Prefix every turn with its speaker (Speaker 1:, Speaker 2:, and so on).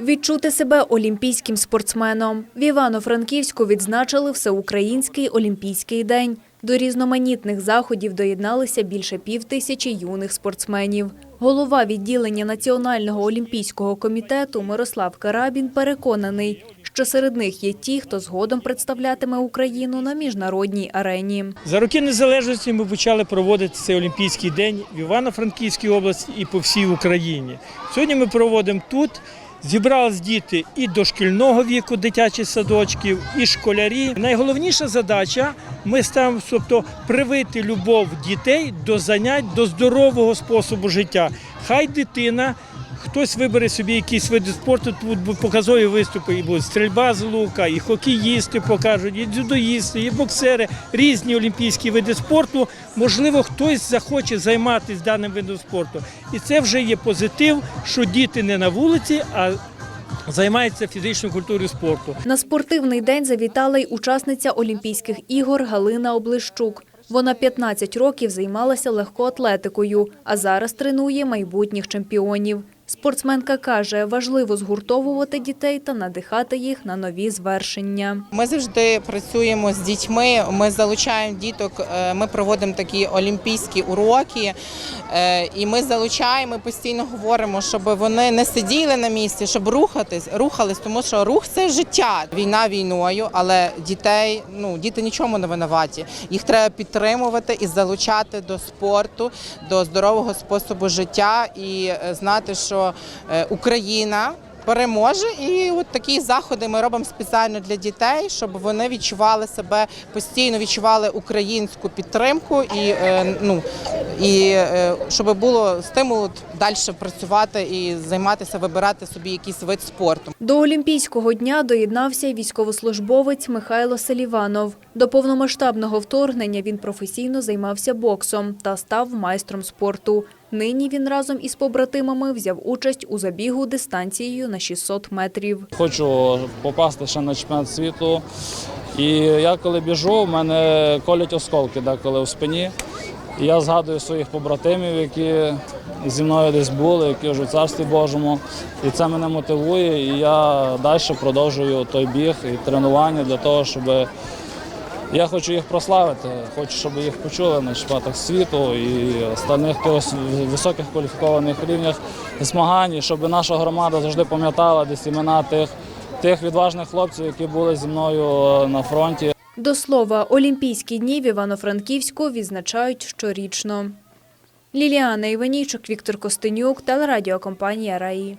Speaker 1: Відчути себе олімпійським спортсменом. В Івано-Франківську відзначили Всеукраїнський олімпійський день. До різноманітних заходів доєдналися більше півтисячі юних спортсменів. Голова відділення Національного олімпійського комітету Мирослав Карабін переконаний, що серед них є ті, хто згодом представлятиме Україну на міжнародній арені.
Speaker 2: За роки незалежності ми почали проводити цей Олімпійський день в Івано-Франківській області і по всій Україні. Сьогодні ми проводимо тут. Зібрались діти і дошкільного віку, дитячих садочків, і школярі. Найголовніша задача ми ставимо, тобто привити любов дітей до занять, до здорового способу життя. Хай дитина. Хтось вибере собі якісь види спорту, тут показові виступи, і будуть стрільба з лука, і хокеїсти покажуть, і дзюдоїсти, і боксери, різні олімпійські види спорту. Можливо, хтось захоче займатися даним видом спорту. І це вже є позитив, що діти не на вулиці, а займаються фізичною культурою спорту.
Speaker 1: На спортивний день завітала й учасниця Олімпійських ігор Галина Облищук. Вона 15 років займалася легкоатлетикою, а зараз тренує майбутніх чемпіонів. Спортсменка каже, важливо згуртовувати дітей та надихати їх на нові звершення.
Speaker 3: Ми завжди працюємо з дітьми. Ми залучаємо діток. е, Ми проводимо такі олімпійські уроки, е, і ми залучаємо. Ми постійно говоримо, щоб вони не сиділи на місці, щоб рухатись, рухались, тому що рух це життя. Війна війною, але дітей ну діти нічому не винуваті. Їх треба підтримувати і залучати до спорту, до здорового способу життя і е, знати, що е, Україна переможе. І от такі заходи ми робимо спеціально для дітей, щоб вони відчували себе постійно, відчували українську підтримку і е, ну і е, щоб було стимул далі працювати і займатися, вибирати собі якийсь вид спорту.
Speaker 1: До Олімпійського дня доєднався й військовослужбовець Михайло Селіванов. До повномасштабного вторгнення він професійно займався боксом та став майстром спорту. Нині він разом із побратимами взяв участь у забігу дистанцією на 600 метрів.
Speaker 4: Хочу попасти ще на чемпіонат світу. І я коли біжу, в мене колять осколки деколи в спині. І я згадую своїх побратимів, які зі мною десь були, які вже в царстві Божому. І це мене мотивує. І я далі продовжую той біг і тренування для того, щоб я хочу їх прославити, хочу, щоб їх почули на чемпіонатах світу і остальних високих кваліфікованих рівнях змагань, щоб наша громада завжди пам'ятала десь імена тих, тих відважних хлопців, які були зі мною на фронті.
Speaker 1: До слова, Олімпійські дні в Івано-Франківську відзначають щорічно. Ліліана Іванійчук, Віктор Костенюк, телерадіокомпанія «Раї».